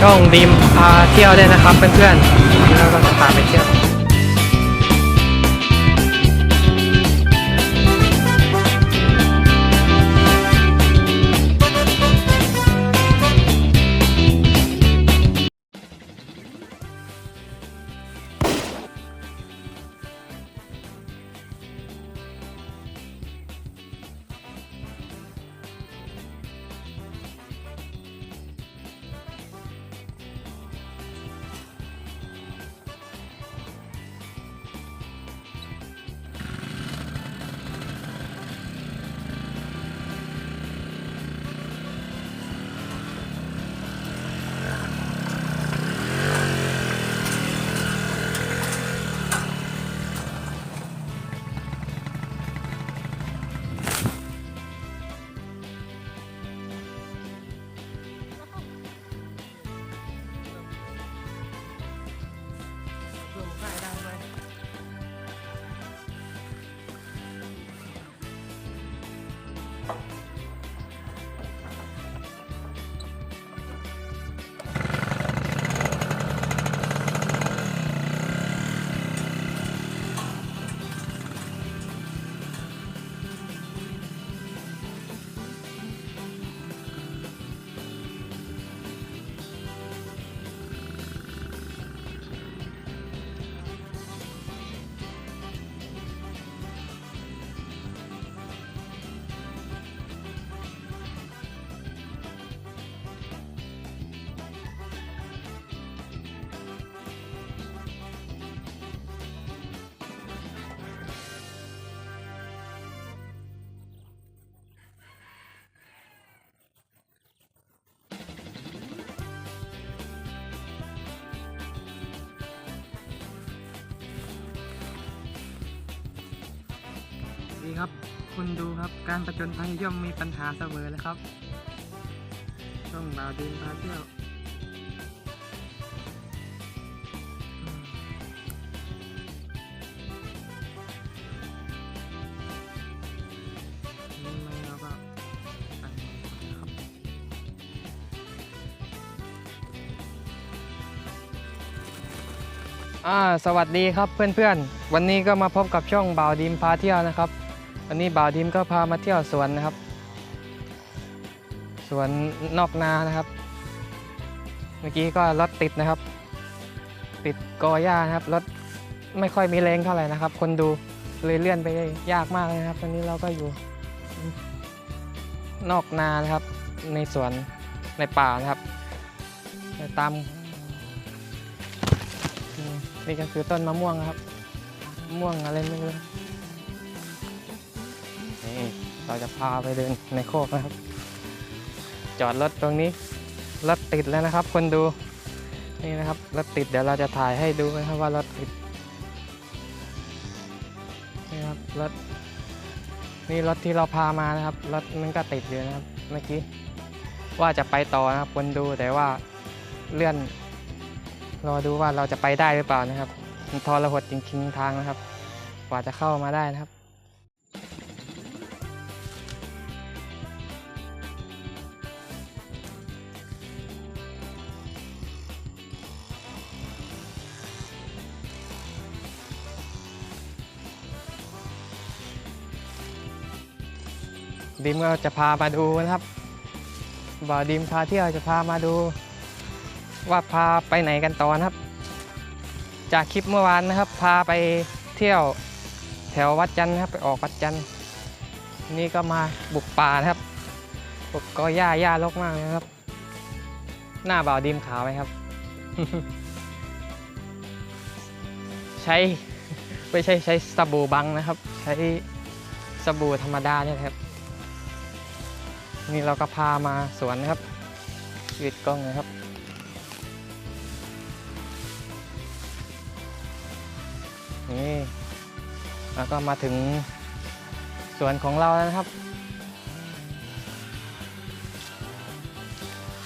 ช่องดีมพาเที่ยวได้วยนะครับเพื่อนๆแล้วก็จะพาไปเที่ยว ดีครับ คุณดูครับการประจนภัยย่อมมีปัญหาเสมอเลยครับช่องดาวดีมพาเที่ยวอืมนี่ไม่เราก็อันนี้ครับสวัสดีครับเพื่อนๆ วันนี้ก็มาพบกับช่องบ่าวดีมพาเที่ยวนะครับ วันนี้บ่าวดีมก็พามาเที่ยวสวนนะครับ สวนนอกนานะครับ เมื่อกี้ก็รถติดนะครับ ติดกอหญ้านะครับรถไม่ค่อยมีแรงเท่าไหร่นะครับ คนดูเลยเลื่อนไปยากมากเลยนะครับ ตอนนี้เราก็อยู่ นอกนานะครับ ในสวนในป่านะครับตามนี่ก็คือต้นมะม่วงครับมะม่วงอะไรไม่รู้ เราจะพาไปเดินในโคกนะครับ จอดรถตรงนี้รถติดแล้วนะครับ คนดูนี่นะครับรถติดเดี๋ยวเราจะถ่ายให้ดูนะครับว่ารถติดนี่ครับรถนี่รถที่เราพามานะครับรถมันก็ติดอยู่นะครับเมื่อกี้ว่าจะไปต่อนะครับคนดูแต่ว่าเลื่อนรอดูว่าเราจะไปได้หรือเปล่านะครับมันทรหดจริงๆทางนะครับ กว่าจะเข้ามาได้นะครับ ดิมก็จะพามาดูนะครับบ่าวดิมพาเที่ยวจะพามาดู ว่าพาไปไหนกันต่อนะครับ จากคลิปเมื่อวานนะครับ พาไปเที่ยวแถววัดจันทร์ครับ ไปออกวัดจันทร์นี่ก็มาบุกป่านะครับบุกก็หญ้าหญ้ารกมากเลยนะครับ หน้าบ่าวดิมขาวไหมครับ ใช้ไม่ใช่ใช้สบู่บังนะครับ ใช้สบู่ธรรมดาเนี่ยครับ นี่เราก็พามาสวนนะครับยืดกล้องนะครับ นี่แล้วก็มาถึงสวนของเราแล้วนะครับ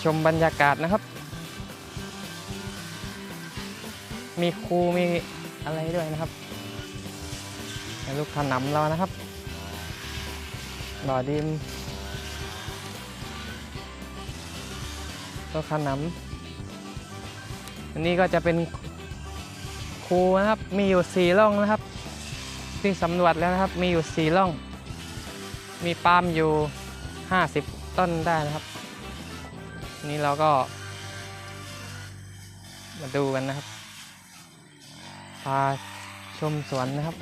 ชมบรรยากาศนะครับ มีครูมีอะไรด้วยนะครับลูกขนำเรานะครับบอดิม กขนำอันนี้ก็จะเป็นคูนะครับ มีอยู่สี่ร่องนะครับ ที่สำรวจแล้วนะครับ มีอยู่สี่ร่อง มีปาล์มอยู่ 50 ต้นได้นะครับ นี่เราก็ มาดูกันนะครับ พาชมสวนนะครับ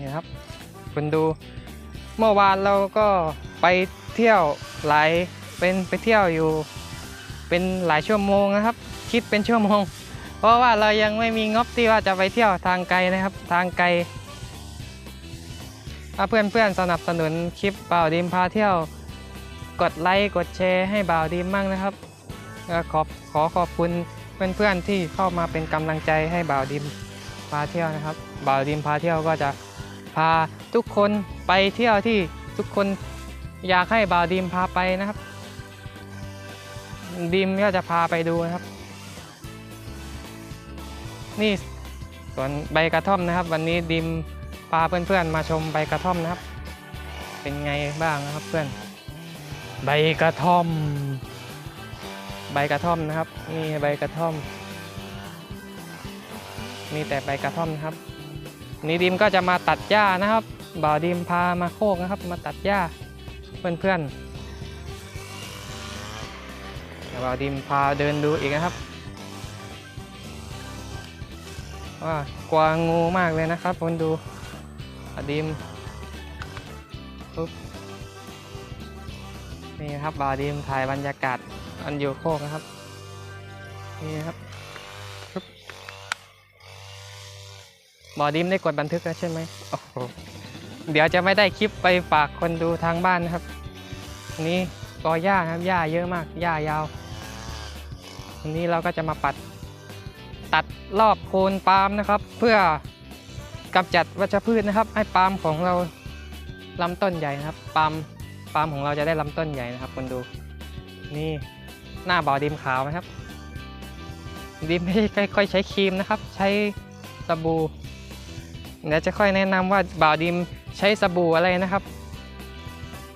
นี่ครับคุณดูเมื่อวานเราก็ไปเที่ยวหลายเป็นไปเที่ยวอยู่ เป็นหลายชั่วโมงนะครับ คิดเป็นชั่วโมง เพราะว่าเรายังไม่มีงบที่ว่าจะไปเที่ยวทางไกลนะครับ ทางไกลถ้าเพื่อนๆสนับสนุนคลิปบ่าวดิมพาเที่ยว กดไลค์กดแชร์ให้บ่าวดิมมั่งนะครับขอบขอขอบคุณเพื่อนๆที่เข้ามาเป็นกำลังใจให้บ่าวดิมพาเที่ยวนะครับบ่าวดิมพาเที่ยวก็จะ พาทุกคนไปเที่ยวที่ทุกคนอยากให้บ่าวดิมพาไปนะครับดิมก็จะพาไปดูนะครับ นี่สวนใบกระท่อมนะครับ วันนี้ดิมพาเพื่อนๆมาชมใบกระท่อมนะครับ เป็นไงบ้างนะครับเพื่อน ใบกระท่อม ใบกระท่อมนะครับนี่ใบกระท่อม มีแต่ใบกระท่อมนะครับ นี่ดิมก็จะมาตัดหญ้านะครับ บ่าวดิมพามาโคกนะครับ มาตัดหญ้าเพื่อนๆเดี๋ยวบ่าวดิมพาเดินดูอีกนะครับว่ากวางงูมากเลยนะครับคนดูบ่าวดิมปุ๊บนี่ครับบ่าวดิมถ่ายบรรยากาศอันอยู่โคกนะครับ นี่ครับ บ่าวดิมได้กดบันทึกแล้วใช่ไหมโอ้โหเดี๋ยวจะไม่ได้คลิปไปฝากคนดูทางบ้านนะครับนนี้กอหญ้าครับหญ้าเยอะมากหญ้ายาวอันนี้เราก็จะมาปัด ตัดรอบโคนปาล์มนะครับ เพื่อกำจัดวัชพืชนะครับ ให้ปาล์มของเราลำต้นใหญ่นะครับปาล์มปาล์มของเราจะได้ลำต้นใหญ่นะครับคนดู นี่หน้าบ่อดิมขาวนะครับดิมไม่ค่อยใช้ครีมนะครับ ใช้สบู่ เดี๋ยวจะค่อยแนะนำว่าบ่าวดิมใช้สบู่อะไรนะครับ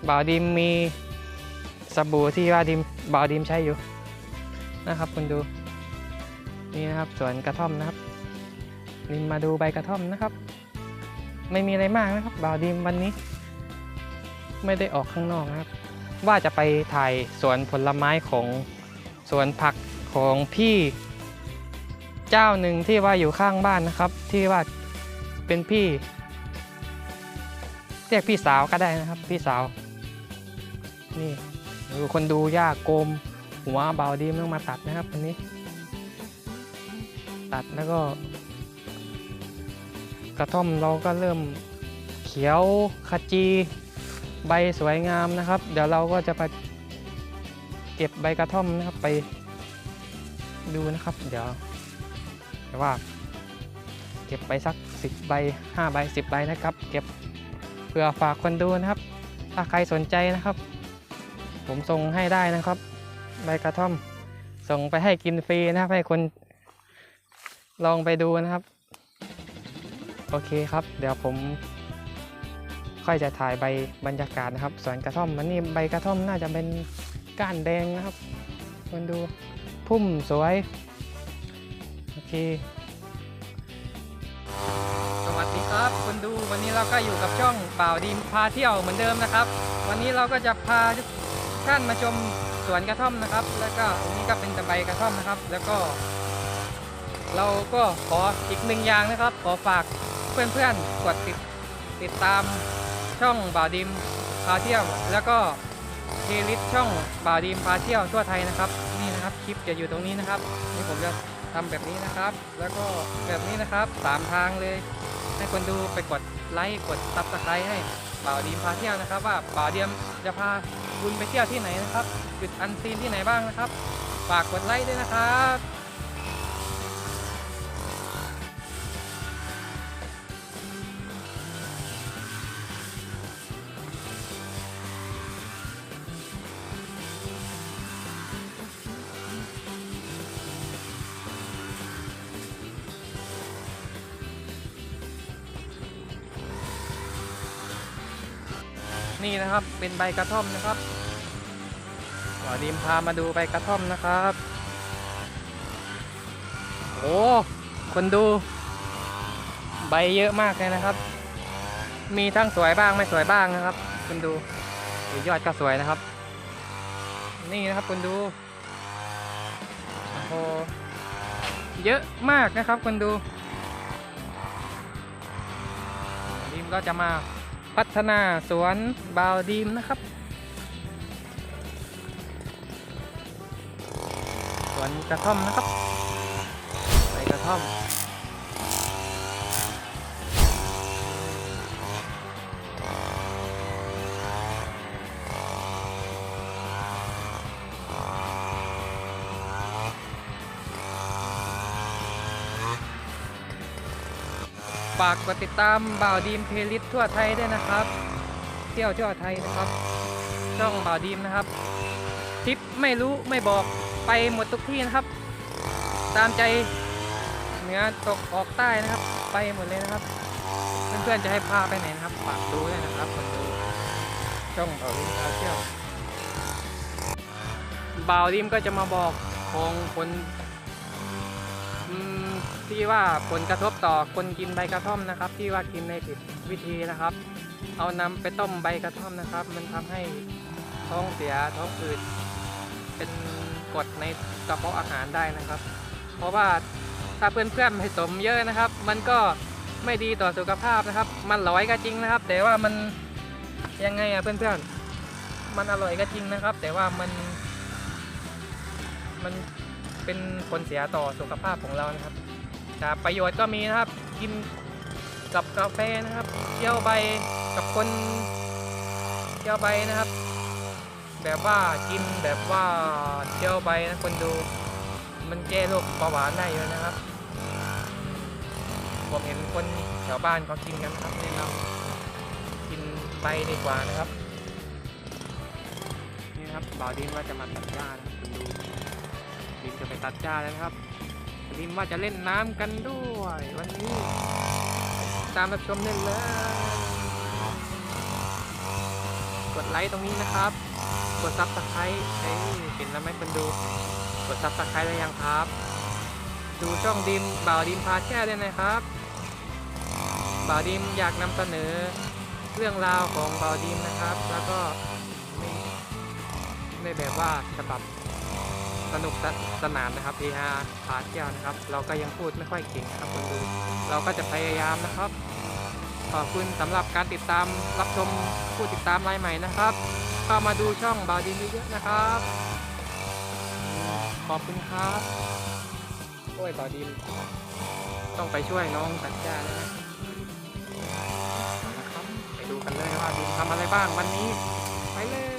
บ่าวดิมมีสบู่ที่ว่าดิมบ่าวดิมใช้อยู่นะครับคุณดูนี่นะครับสวนกระท่อมนะครับ ดิมมาดูใบกระท่อมนะครับ ไม่มีอะไรมากนะครับบ่าวดิมวันนี้ ไม่ได้ออกข้างนอกนะครับ ว่าจะไปถ่ายสวนผลไม้ของสวนผักของพี่ เจ้าหนึ่งที่ว่าอยู่ข้างบ้านนะครับ ที่ว่า เป็นพี่เรียกพี่สาวก็ได้นะครับ พี่สาว นี่ดูคนดูหญ้าโกม หัวเบาดีมต้องมาตัดนะครับวันนี้ ตัดแล้วก็ กระท่อมเราก็เริ่มเขียวขจีใบสวยงามนะครับ เดี๋ยวเราก็จะไปเก็บใบกระท่อมนะครับไปดูนะครับ เดี๋ยวแต่ว่า เก็บไปสัก 10 ใบ 5 ใบ 10 ใบนะครับ เก็บเพื่อฝากคนดูนะครับ ถ้าใครสนใจนะครับ ผมส่งให้ได้นะครับ ใบกระท่อม ส่งไปให้กินฟรีนะครับ ให้คนลองไปดูนะครับ โอเคครับ เดี๋ยวผมค่อยจะถ่ายใบบรรยากาศนะครับสวนกระท่อมมันนี่ใบกระท่อมน่าจะเป็นก้านแดงนะครับมันดูพุ่มสวย โอเค คนดู วันนี้เราก็อยู่กับช่องบ่าวดีมพาเที่ยวเหมือนเดิมนะครับ วันนี้เราก็จะพาทุกท่านมาชมสวนกระท่อมนะครับ แล้วก็นนี้ก็เป็นตะไบกระท่อมนะครับ แล้วก็ เราก็ขออีกหนึ่งอย่างนะครับ ขอฝากเพื่อนๆกดติดติดตามช่องบ่าวดิมพาเที่ยว แล้วก็เพลย์ลิสต์ช่องบ่าวดิมพาเที่ยวทั่วไทยนะครับ นี่นะครับคลิปจะอยู่ตรงนี้นะครับ นี่ผมจะทำแบบนี้นะครับ แล้วก็แบบนี้นะครับสามทางเลย ให้คนดูไปกดไลค์กดซับสไครต์ให้ป่าวดีมพาเที่ยวนะครับ ว่าป่าวดีมจะพาคุณไปเที่ยวที่ไหนนะครับจุดอันซีนที่ไหนบ้างนะครับ ฝากกดไลค์ด้วยนะครับ นี่นะครับเป็นใบกระท่อมนะครับบ่าดิมพามาดูใบกระท่อมนะครับโอ้คนดู ใบเยอะมากเลยนะครับ มีทั้งสวยบ้างไม่สวยบ้างนะครับคุณดูยอดก็สวยนะครับ นี่นะครับคุณดูโอ้โหเยอะมากนะครับคุณดูดีมก็จะมา พัฒนาสวนบาวดีมนะครับ สวนกระท่อมนะครับใบกระท่อม ฝากกดติดตามบ่าวดีมเพลลิสทั่วไทยด้วยนะครับ เที่ยวทั่วไทยนะครับ ช่องบ่าวดีมนะครับทริปไม่รู้ไม่บอกไปหมดทุกที่นะครับ ตามใจเหนือตกออกใต้นะครับ ไปหมดเลยนะครับ เพื่อนๆจะให้พาไปไหนนะครับฝากดูด้วยนะครับคนดูช่องบ่าวดีมพาเที่ยวบ่าวดีมก็จะมาบอกของคน ที่ว่าผลกระทบต่อคนกินใบกระท่อมนะครับ ที่ว่ากินในผิดวิธีนะครับ เอานำไปต้มใบกระท่อมนะครับ มันทำให้ท้องเสียท้องอืดเป็นกรดในกระเพาะอาหารได้นะครับ เพราะว่าถ้าเพื่อนๆผสมเยอะนะครับ มันก็ไม่ดีต่อสุขภาพนะครับ มันอร่อยก็จริงนะครับ แต่ว่ามันยังไงอะเพื่อนๆมันอร่อยก็จริงนะครับ แต่ว่ามันมัน เป็นผลเสียต่อสุขภาพของเรานะครับแต่ประโยชน์ก็มีนะครับกินกับกาแฟนะครับเคี่ยวใบกับคนเคี่ยวใบนะครับ แบบว่ากินแบบว่าเคี่ยวใบนะคนดู มันแก้โรคเบาหวานได้เยอะนะครับ ผมเห็นคนแถวบ้านเขากินกันนะครับแนะนำกินใบดีกว่านะครับนี่ครับบ่าวดินว่าจะมาตัดหญ้านะครับคุณดู ดินจะไปตัดหญ้าแล้วครับลิมว่าจะเล่นน้ำกันด้วย วันนี้ ตามรับชมเล่นเลยกดไลค์ตรงนี้นะครับ กดซับสไครต์เอ้ยเห็นแล้วไหมคนดู กดซับสไครต์แล้วยังครับ ดูช่องดิมบ่าวดิมพาแช่ด้วยนะครับบ่าวดิมอยากนำเสนอ เรื่องราวของบ่าวดิมนะครับ แล้วก็ในในแบบว่าฉบับ สนุกสสนานนะครับเฮฮาพาเที่ยวนะครับ เราก็ยังพูดไม่ค่อยเก่งนะครับคนดู เราก็จะพยายามนะครับ ขอบคุณสำหรับการติดตามรับชมผู้ติดตามรายใหม่นะครับเข้ามาดูช่องบาวดินเยอะๆนะครับ ขอบคุณครับโอ้ยบาวดิน ต้องไปช่วยน้องตัดหญ้าแล้วนะนะครับ ไปดูกันเลยว่าดินทำอะไรบ้างวันนี้ ไปเลย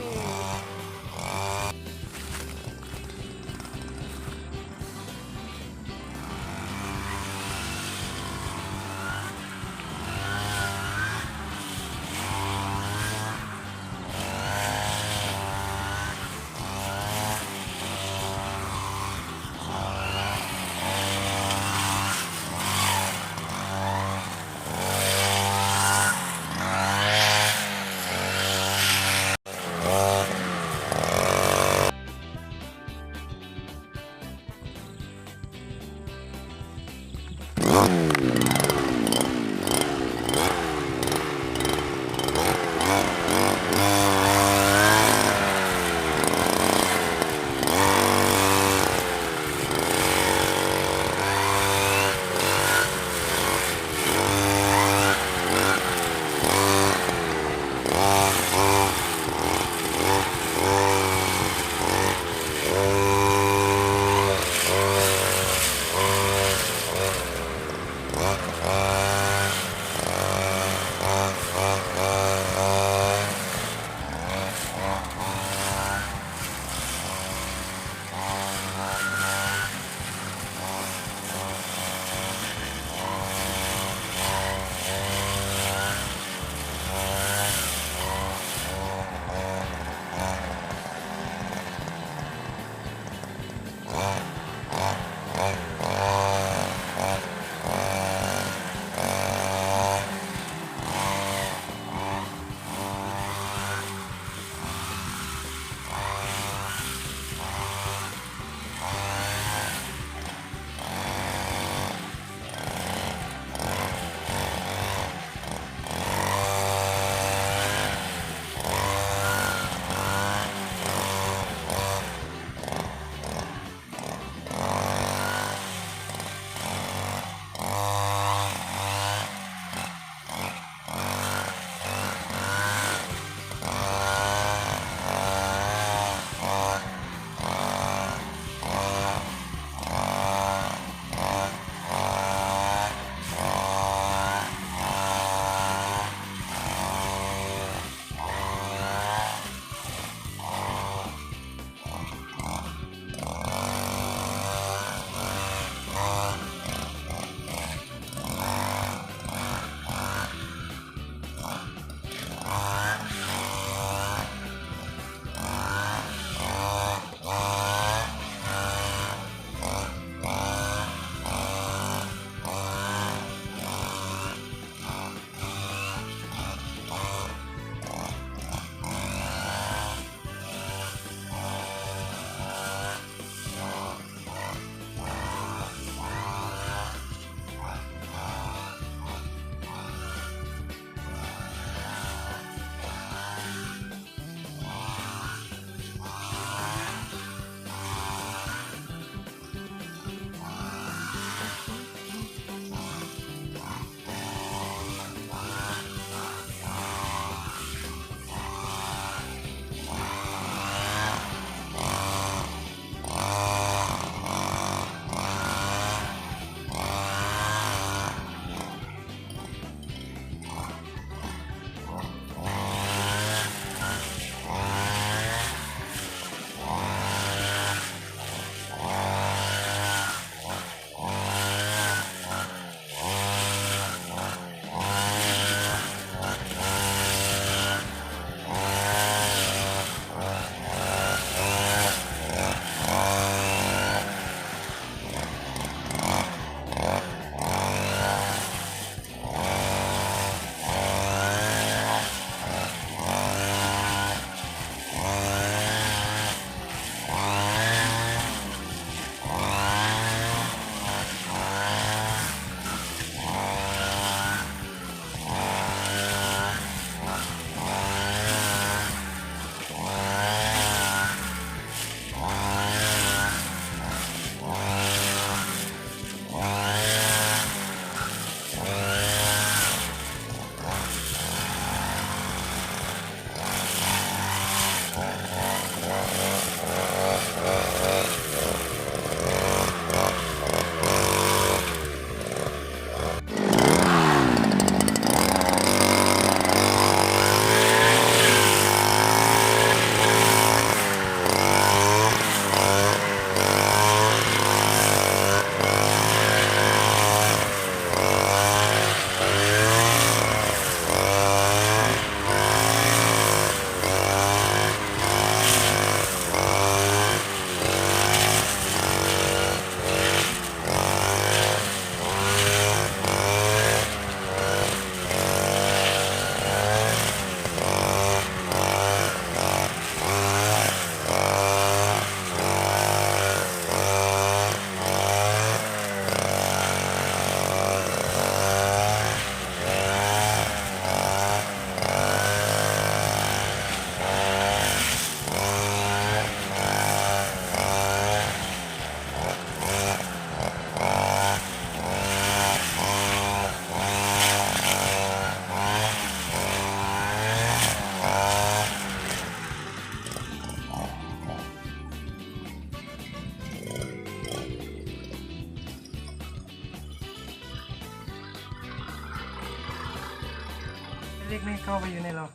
เล็กไม่เข้าไปอยู่ในหรอ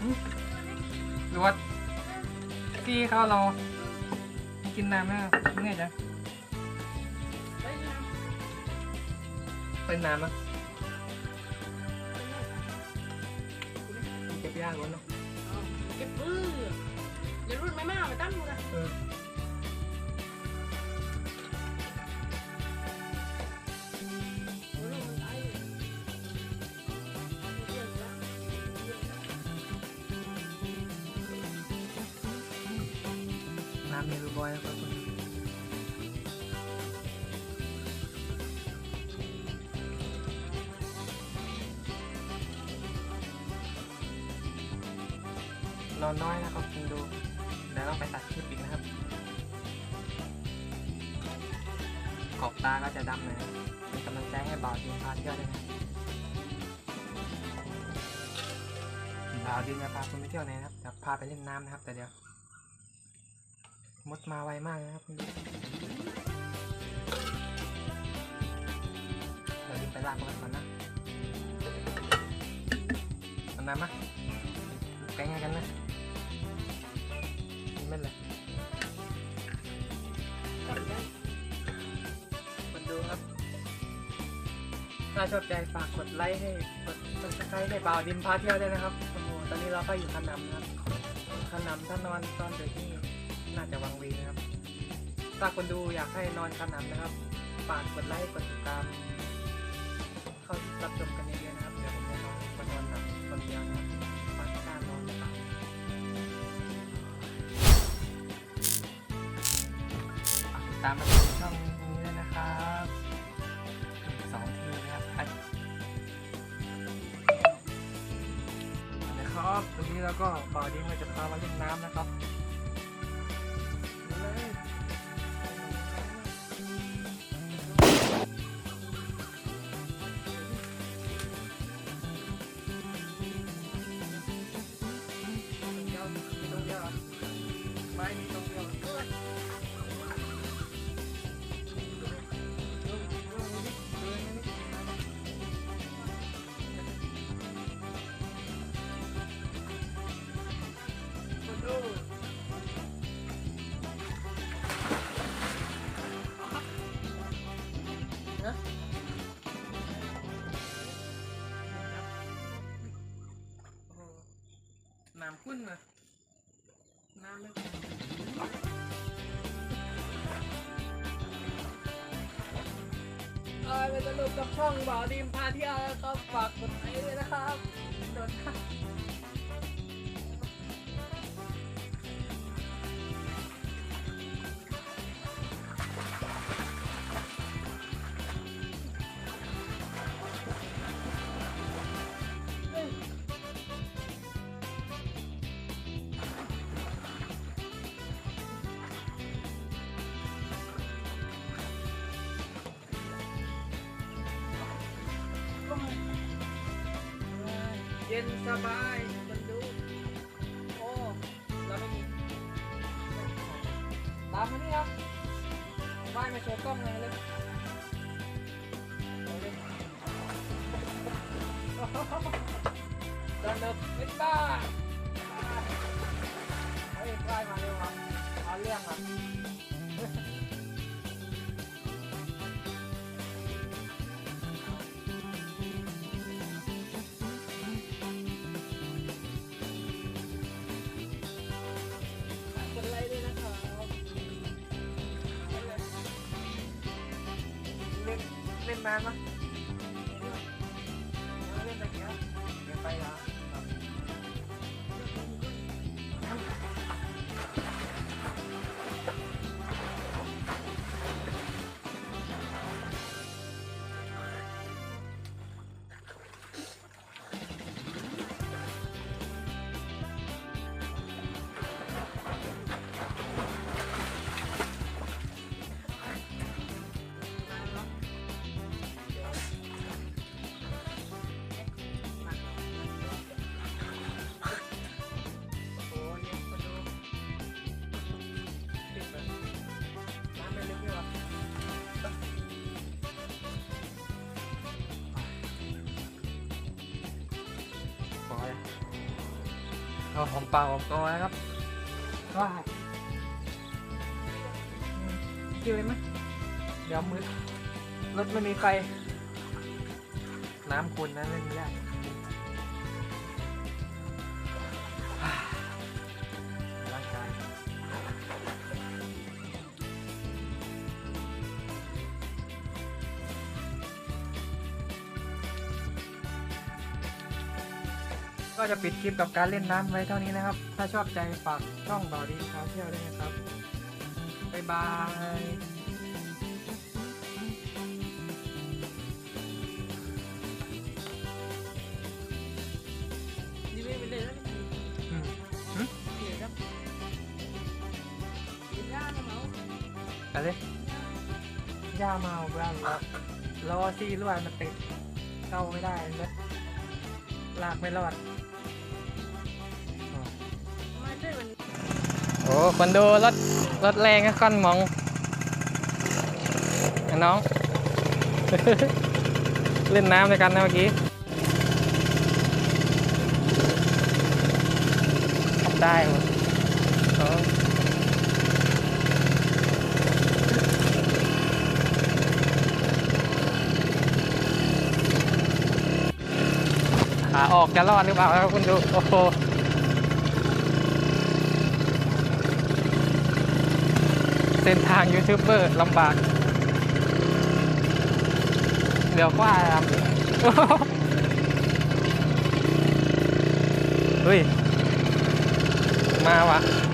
หึหรือว่าพี่เขาเรากินน้ำไหมครับเมื่อยจังเป็นน้ำอะเเมลูบอยนะครับคุณนอนน้อยนะครับคุณดูเดี๋ยวต้องไปตัดคลิปอีกนะครับ ขอบตาก็จะดำนะบเป็นกำลังใจให้บ่าวดินพาเที่ยวด้วยนะบ่าวดินจะพาคุณไปเที่ยวไหนนะครับจะพาไปเล่นน้ำนะครับ แต่เดี๋ยว ดมาไวมากนะครับเดี๋ยวดินไปลากมันก่อนนะเอาน้ำมาแกงกันนะไม่เป็นไรคนดูครับ ถ้าชอบใจฝากกดไลค์ให้กด subscribe ให้บ่าวดิมพาเที่ยวด้วยนะครับโอ้โหตอนนี้เราก็อยู่ขนำนะครับขนำถ้านอนตอนเด็กนี่ น่าจะวังเวีนะครับ ถ้าคนดูอยากให้นอนขนำนะครับ ฝากกดไลค์ กดติดตาม เข้ารับชมกันเยอะๆนะครับ เดี๋ยวผมจะนอนมานอนหนับคนเดียวนะครับฝากกล้านอนนะครับฝากติดตามมา กับช่องบ่าวดีมพาเที่ยวแล้วก็ฝากกดไลค์ด้วยนะครับโดน เเอาหอมปากหอมคอนะครับว่าคิวเลยไหมเดี๋ยวมืดรถไม่มีไฟ น้ำคุณนะเล่นยา ก็จะปิดคลิปกับการเล่นน้ำไว้เท่านี้นะครับ ถ้าชอบใจฝากช่องบอดี้พาเที่ยวด้วยนะครับ บ๊ายบายดีไม่ไปเลยแล้วอืมเสียครับกินย่างนะเมาไปเลยย่าเมาบ้างแล้วรอซี่ลวดมันติดเข้าไม่ได้รถลากไม่รอด โอ้คนดูรถรถแรงก็ค่อนมองน้อง เล่นน้ำด้วยกันนะเมื่อกี้ขับได้หมดขาออกจะรอดหรือเปล่าครับคุณดู โอ้โห เส้นทางยูทูบเบอร์ลำบากเดี๋ยวว่าครับเฮ้ย มาวะเฮ้ยดู